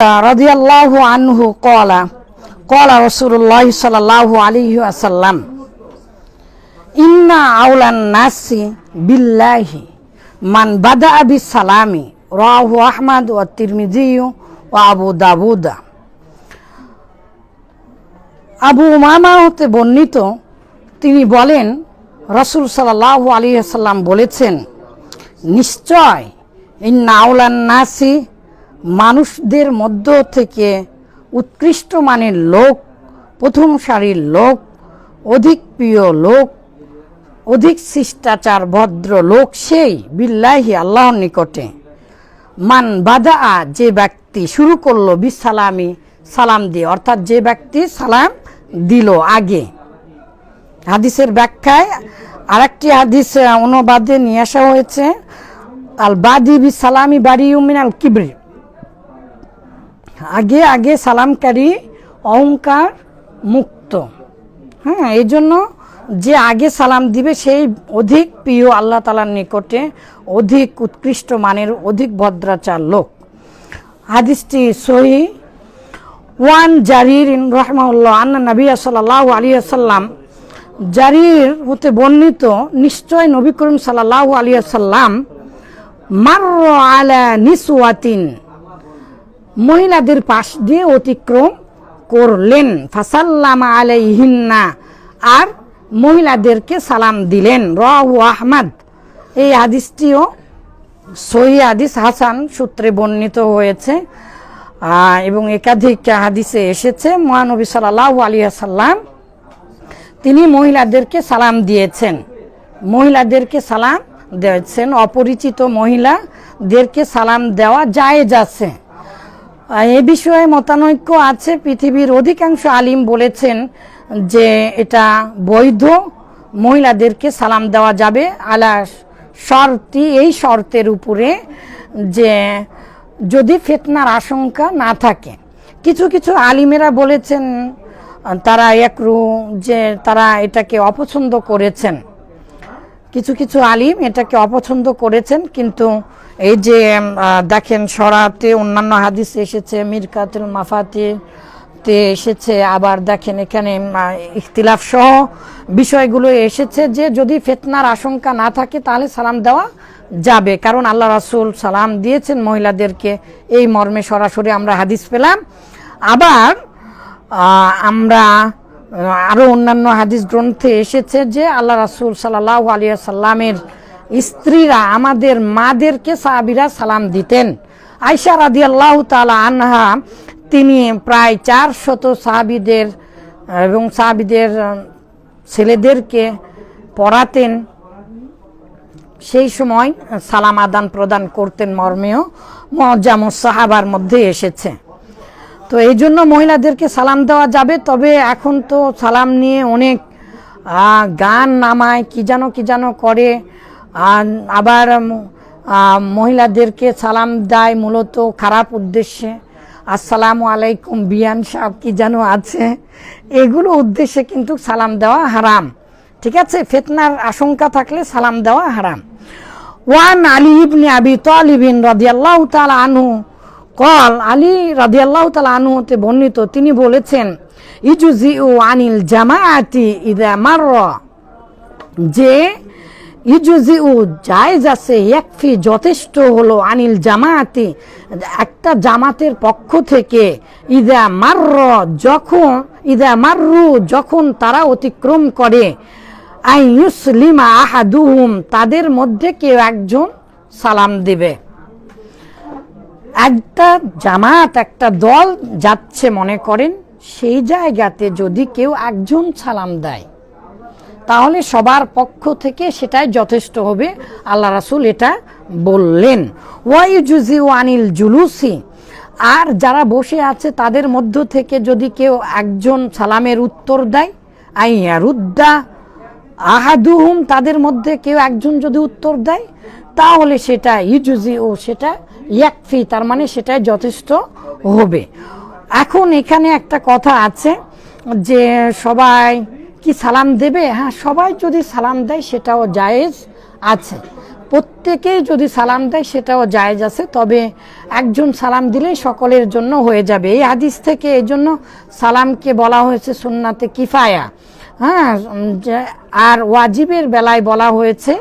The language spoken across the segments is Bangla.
رضي الله عنه قال قال رسول الله صلى الله عليه وسلم إن أولى الناس بالله من بدأ بالسلام رواه أحمد والترمذي وأبو داود আবু উমামা হতে বর্ণিত তিনি বলেন রসুল সাল্লাহ আলী সাল্লাম বলেছেন নিশ্চয় এই নাওলান নাসি মানুষদের মধ্য থেকে উৎকৃষ্ট মানের লোক, প্রথম সারির লোক, অধিক প্রিয় লোক, অধিক শিষ্টাচার ভদ্র লোক সেই বিল্লাহি আল্লাহর নিকটে। মান বাদা যে ব্যক্তি শুরু করল বিসালামি, সালাম দিয়ে, অর্থাৎ যে ব্যক্তি সালাম দিল আগে। হাদিসের ব্যাখ্যায় আরেকটি হাদিস অনুবাদে নিয়ে আসা হয়েছে আল বাদি বি সালামি বাড়ি উমিন আল কিবরি। আগে আগে সালামকারী অহংকার মুক্ত। হ্যাঁ এই জন্য যে আগে সালাম দিবে, সেই অধিক প্রিয় আল্লাহ তালার নিকটে অধিক উৎকৃষ্ট মানের, অধিক ভদ্রাচার লোক। হাদিসটি সহি। ওয়ান জারির রহমাউল্লাহ আন্না নবী সাল্লাহ আলী আসাল্লাম জারির হতে বর্ণিত, নিশ্চয় নবী করিম সাল্লাহ আলী সাল্লাম মার আলা নিসওয়াতিন। মহিলাদের পাশ দিয়ে অতিক্রম করলেন। ফাসাল্লামা আলাইহিন্না। আর মহিলাদেরকে সালাম দিলেন। রাহু আহমদ। এই হাদিসটিও সহি হাদিস, হাসান সূত্রে বর্ণিত হয়েছে। এবং একাধিক হাদিসে এসেছে। মহানবী সাল্লাহ আলিয়া সাল্লাম তিনি মহিলাদেরকে সালাম দিয়েছেন। মহিলাদেরকে সালাম দিয়েছেন। অপরিচিত মহিলাদেরকে সালাম দেওয়া জায়েজ আছে। এ বিষয়ে মতানৈক্য আছে। পৃথিবীর অধিকাংশ আলিম বলেছেন যে এটা বৈধ। মহিলাদেরকে সালাম দেওয়া যাবে। আলা শর্তি, এই শর্তের উপরে যে যদি ফেতনার আশঙ্কা না থাকে। কিছু কিছু আলিমেরা বলেছেন, তারা একরু যে তারা এটাকে অপছন্দ করেছেন। কিছু কিছু আলিম এটাকে অপছন্দ করেছেন, কিন্তু এই যে দেখেন সরাতে অন্যান্য হাদিস এসেছে মিরকাতুল মাফাতে তে এসেছে আবার দেখেন এখানে ইখতিলাফ সহ বিষয়গুলো এসেছে যে যদি ফেতনার আশঙ্কা না থাকে তাহলে সালাম দেওয়া যাবে। কারণ আল্লাহ রাসুল সালাম দিয়েছেন মহিলাদেরকে এই মর্মে সরাসরি আমরা হাদিস পেলাম। আবার আমরা আহ, আরও অন্যান্য হাদিস গ্রন্থে এসেছে যে আল্লাহ রাসূল সাল্লাহ আলিয়া সাল্লামের স্ত্রীরা আমাদের মাদেরকে সাহাবিরা সালাম দিতেন। আয়সা রাদি আল্লাহ তালা আনহা তিনি প্রায় চার শত সাহাবিদের এবং সাহাবিদের ছেলেদেরকে পড়াতেন। সেই সময় সালাম আদান প্রদান করতেন মর্মেও মজাম সাহাবার মধ্যে এসেছে। তো এই জন্য মহিলাদেরকে সালাম দেওয়া যাবে, তবে এখন তো সালাম নিয়ে অনেক গান নামায়, কি যেন কি যেন করে। আবার মহিলাদেরকে সালাম দেয় মূলত খারাপ উদ্দেশ্যে। আসসালামু আলাইকুম বিয়ান সাহেব, কি যেন আছে। এগুলো উদ্দেশ্যে কিন্তু সালাম দেওয়া হারাম। ঠিক আছে? ফেতনার আশঙ্কা থাকলে সালাম দেওয়া হারাম। ওয়ান আলী ইবনে আবি তালিবিন রাদিয়াল্লাহু তাআলা আনহু কল, আলী রাদিয়াল্লাহু তাআলা আনহু হতে বর্ণিত, তিনি বলেছেন ইজুজিউ আনিল জামাআতি ইদা মাররা যে ইজুজিউ জায়েজ আছে একফি যথেষ্ট হলো আনিল জামায়াতি একটা জামাতের পক্ষ থেকে ইদা মার্র, যখন, ইদা মাররু, যখন তারা অতিক্রম করে, আই ইউসলিমা আহাদুহুম, তাদের মধ্যে কেউ একজন সালাম দিবে। একটা জামাত, একটা দল যাচ্ছে মনে করেন, সেই জায়গাতে যদি কেউ একজন সালাম দেয় তাহলে সবার পক্ষ থেকে সেটাই যথেষ্ট হবে। আল্লাহ রাসুল এটা বললেন। ওয়াই জুজি আনিল জুলুসি। আর যারা বসে আছে তাদের মধ্য থেকে যদি কেউ একজন সালামের উত্তর দেয় আইয়ারুদ্দা আহাদুহুম, তাদের মধ্যে কেউ একজন যদি উত্তর দেয়, তাহলে সেটা ইজুজি ও সেটা ইয়াকফি, তার মানে সেটাই যথেষ্ট হবে। এখন এখানে একটা কথা আছে যে সবাই কি সালাম দেবে? হ্যাঁ সবাই যদি সালাম দেয় সেটাও জায়েজ আছে। প্রত্যেকেই যদি সালাম দেয় সেটাও জায়েজ আছে, তবে একজন সালাম দিলেই সকলের জন্য হয়ে যাবে। এই হাদিস থেকে এই জন্য সালামকে বলা হয়েছে সুন্নাতে কিফায়া। হ্যাঁ আর ওয়াজিবের বেলায় বলা হয়েছে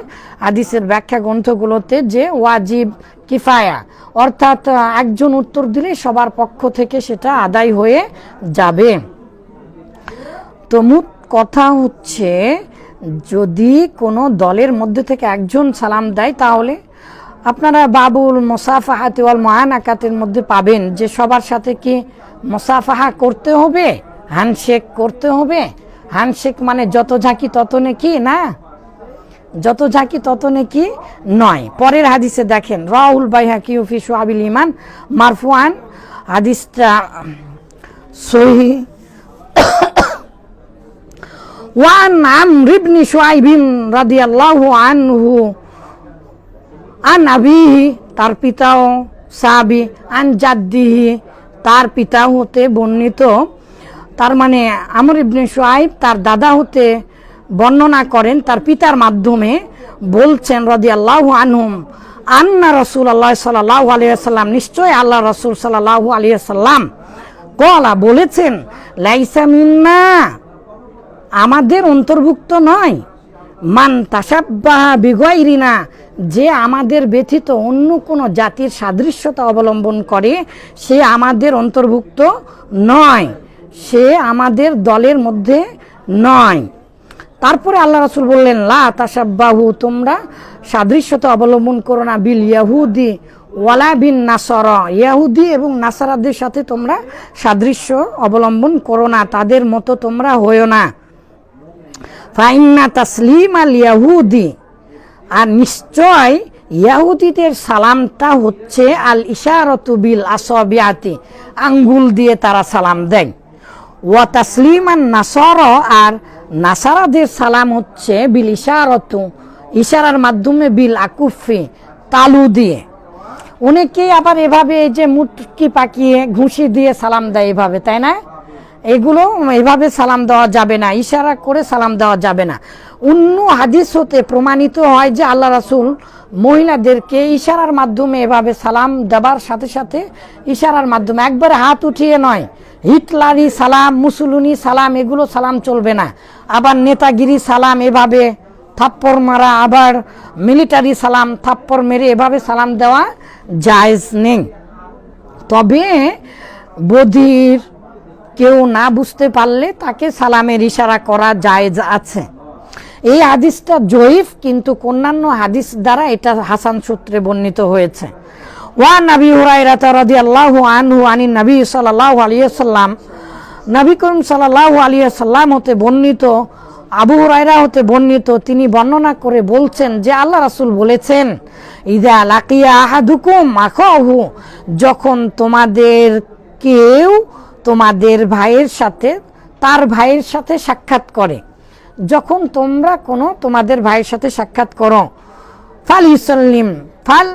হাদিসের ব্যাখ্যা গ্রন্থগুলোতে যে ওয়াজিব কিফায়া। অর্থাৎ একজন উত্তর দিলে সবার পক্ষ থেকে সেটা আদায় হয়ে যাবে। তো মোট কথা হচ্ছে, যদি কোনো দলের মধ্যে থেকে একজন সালাম দেয় তাহলে? আপনারা বাবুল মোসাফাহাতি ওয়াল মহানাকাতের মধ্যে পাবেন যে সবার সাথে কি মোসাফাহা করতে হবে? হ্যান্ডশেক করতে হবে? হ্যান্ডশেক মানে যত ঝাঁকি তত নাকি, না? যত ঝাঁকি তত নাকি নয়। পরের হাদিসে দেখেন, রাহুল বাইহাকি উফি সোহাবিল ইমান মারফুয়ান হাদিসটা সহি وعن عمرو بن شعيب رضي الله عنه আন আবিহি তার পিতাও সাবি আন জাদ্দিহি তার পিতা হতে বর্ণিত তার মানে আমর ইবনে সোয়াইব তার দাদা হতে বর্ণনা করেন তার পিতার মাধ্যমে বলছেন রদি আল্লাহ আনহুম আন্না রসুল আল্লাহ সাল্লাহ আলিয়াল্লাম নিশ্চয় আল্লাহ রসুল সাল্লাহ আলিয়াল্লাম কলা বলেছেন লাইসা মিন্না আমাদের অন্তর্ভুক্ত নয়। মান তাসাব্বাহা বিগয়রিনা যে আমাদের ব্যথিত অন্য কোনো জাতির সাদৃশ্যতা অবলম্বন করে, সে আমাদের অন্তর্ভুক্ত নয়। সে আমাদের দলের মধ্যে নয়। তারপরে আল্লাহ রাসুল বললেন, লা তাসাব্বাহু, তোমরা সাদৃশ্যতা অবলম্বন করো না, বিল ইয়াহুদি ওয়ালা বিন নাসর। ইয়াহুদি এবং নাসারাদের সাথে তোমরা সাদৃশ্য অবলম্বন করো না, তাদের মতো তোমরা হয়েও না। ফাইন্না তাসলিম আল ইয়াহুদি। আর নিশ্চয় ইয়াহুদিদের সালামটা হচ্ছে আল ইশারতু বিল আসবিয়াতি, আঙ্গুল দিয়ে তারা সালাম দেয়। ওয়া তাসলিম আর নাসর, আর নাসারাদের সালাম হচ্ছে বিল ইশারতু, ইশারার মাধ্যমে বিল আকুফি, তালু দিয়ে। অনেকেই আবার এভাবে এই যে মুটকি পাকিয়ে ঘুষি দিয়ে সালাম দেয় এভাবে, তাই না? এগুলো এভাবে সালাম দেওয়া যাবে না, ইশারা করে সালাম দেওয়া যাবে না। অন্য হাদিস হতে প্রমাণিত হয় যে আল্লাহ রাসুল মহিলাদেরকে ইশারার মাধ্যমে এভাবে সালাম দেবার সাথে সাথে ইশারার মাধ্যমে একবারে হাত উঠিয়ে নয়, হিটলারি সালাম, মুসুলুনি সালাম, এগুলো সালাম চলবে না। আবার নেতাগিরি সালাম এভাবে থাপ্পর মারা, আবার মিলিটারি সালাম থাপ্পর মেরে এভাবে সালাম দেওয়া জায়েজ নেই। তবে বধির কেউ না বুঝতে পারলে তাকে সালামের ইশারা করা জায়েজ আছে। এই হাদিসটা জয়ীফ, কিন্তু অন্যান্য হাদিস দ্বারা এটা হাসান সূত্রে বর্ণিত হয়েছে। ওয়ান নবী হুরাইরাতা রাদিয়াল্লাহু আনহু আনি নবী সাল্লাল্লাহু আলাইহি সাল্লাম নবী করিম সাল্লাল্লাহু আলাইহি সাল্লাম হতে বর্ণিত, আবু হুরাইরা হতে বর্ণিত, তিনি বর্ণনা করে বলছেন যে আল্লাহ রাসূল বলেছেন, ইদা লাকিয়া আহাদুকুম আখাহু যখন তোমাদের কেউ তোমাদের ভাইয়ের সাথে, তার ভাইয়ের সাথে সাক্ষাৎ করে। যখন তোমরা কোনো তোমাদের ভাইয়ের সাথে সাক্ষাৎ করো, ফাল ইসাল্লিম ফাল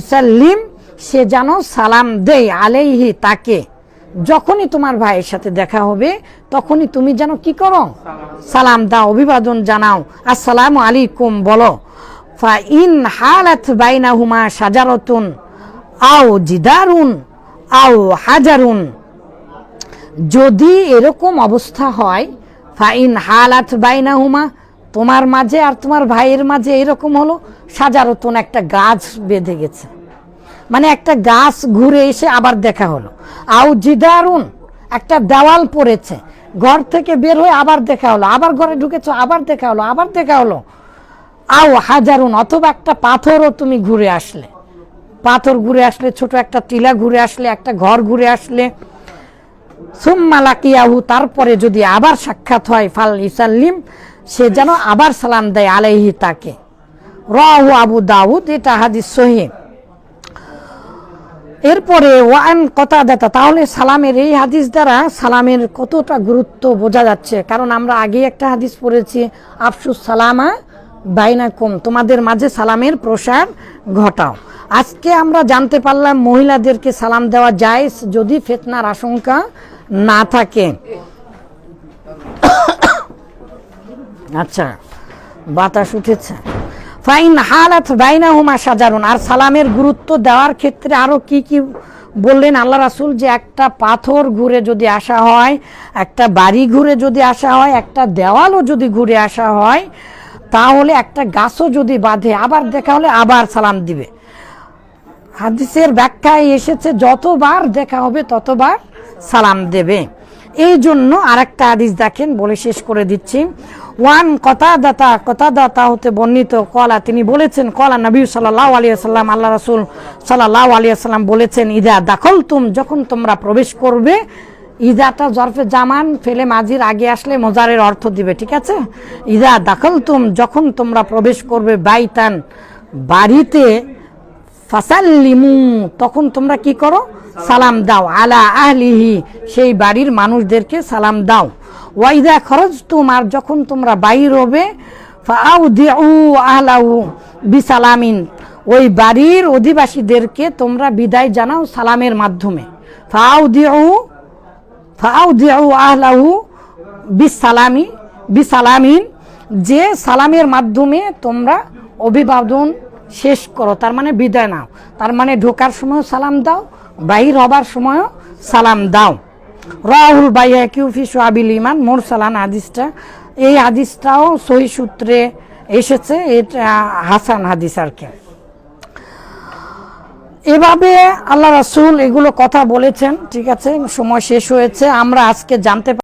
ইসাল্লিম সে যেন সালাম দেয় আলেইহি তাকে। যখনই তোমার ভাইয়ের সাথে দেখা হবে, তখনই তুমি যেন কি করো? সালাম দাও, অভিবাদন জানাও, আসসালামু আলাইকুম বলো। ফা ইন হালাত বাইনাহুমা সাজারতুন আও জিদারুন, আও হাজারুন। যদি এরকম অবস্থা হয়, ফাইন হালাত বাইনাহুমা, তোমার মাঝে আর তোমার ভাইয়ের মাঝে এরকম হলো, সাজারতন একটা গাছ বেঁধে গেছে। মানে একটা গাছ ঘুরে এসে আবার দেখা হলো। আউ জিদারুন, একটা দেওয়াল পড়েছে। ঘর থেকে বের হয়ে আবার দেখা হলো। আবার ঘরে ঢুকেছো, আবার দেখা হলো, আবার দেখা হলো। আও হাজারুন, অথবা একটা পাথরও তুমি ঘুরে আসলে। পাথর ঘুরে আসলে, ছোট একটা টিলা ঘুরে আসলে, একটা ঘর ঘুরে আসলে। সুম্মা লাকিয়াহু, তারপরে যদি আবার সাক্ষাৎ হয়, ফাল ইসাল্লিম সে যেন আবার সালাম দেয় আলাইহি তাকে। রাহু আবু দাউদ, এটা হাদিস সহি। এরপরে ওয়ান কথা দেতা তাহলে সালামের এই হাদিস দ্বারা সালামের কতটা গুরুত্ব বোঝা যাচ্ছে? কারণ আমরা আগে একটা হাদিস পড়েছি, আফসুস সালামা বাইনাকুম, তোমাদের মাঝে সালামের প্রসার ঘটাও। আজকে আমরা জানতে পারলাম মহিলাদেরকে সালাম দেওয়া যায় যদি ফেতনার আশঙ্কা না থাকে। আচ্ছা বাতাস উঠেছে। ফাইন হালাত বাইনা হুমা সাজারুন, আর সালামের গুরুত্ব দেওয়ার ক্ষেত্রে আরও কি কি বললেন আল্লাহ রাসুল যে একটা পাথর ঘুরে যদি আসা হয়, একটা বাড়ি ঘুরে যদি আসা হয়, একটা দেওয়ালও যদি ঘুরে আসা হয় তাহলে একটা গাছও যদি বাঁধে, আবার দেখা হলে আবার সালাম দিবে। হাদিসের ব্যাখ্যায় এসেছে, যতবার দেখা হবে ততবার সালাম দেবে। এই জন্য আর একটা হাদিস দেখেন, বলে শেষ করে দিচ্ছি। ওয়ান কথা দাতা কথা দাতা হতে বর্ণিত কলা, তিনি বলেছেন, কলা নবী সাল্লাহ আলিয়া সাল্লাম আল্লাহ রাসুল সাল্লাহ আলিয়া সাল্লাম বলেছেন, ইদা দাখল তুম যখন তোমরা প্রবেশ করবে ইদাটা জরফে জামান, ফেলে মাঝির আগে আসলে মজারের অর্থ দিবে, ঠিক আছে? ইদা দাখল তুম যখন তোমরা প্রবেশ করবে বাইতান, বাড়িতে ফাসাল্লিমু, তখন তোমরা কি করো? সালাম দাও। আলা আহলিহি, সেই বাড়ির মানুষদেরকে সালাম দাও। ওয়াইদা খরচ তোমার যখন তোমরা বাইর হবে ফাউ আহলাউ বিসালামিন, ওই বাড়ির অধিবাসীদেরকে তোমরা বিদায় জানাও সালামের মাধ্যমে। ফাউ দিউ ফাউ দিউ আহলাহু বিসালামি, বিসালামিন, যে সালামের মাধ্যমে তোমরা অভিবাদন শেষ করো, তার মানে বিদায় নাও। তার মানে ঢোকার সময় সালাম দাও, বাহির হবার সময়ও সালাম দাও। রাহুল বাইয়া কিউফি সোহাবিল ইমান মোর সালান হাদিসটা, এই হাদিসটাও সহি সূত্রে এসেছে, এটা হাসান হাদিস আর কি। এভাবে আল্লাহ রাসুল এগুলো কথা বলেছেন ঠিক আছে? সময় শেষ হয়েছে আমরা আজকে জানতে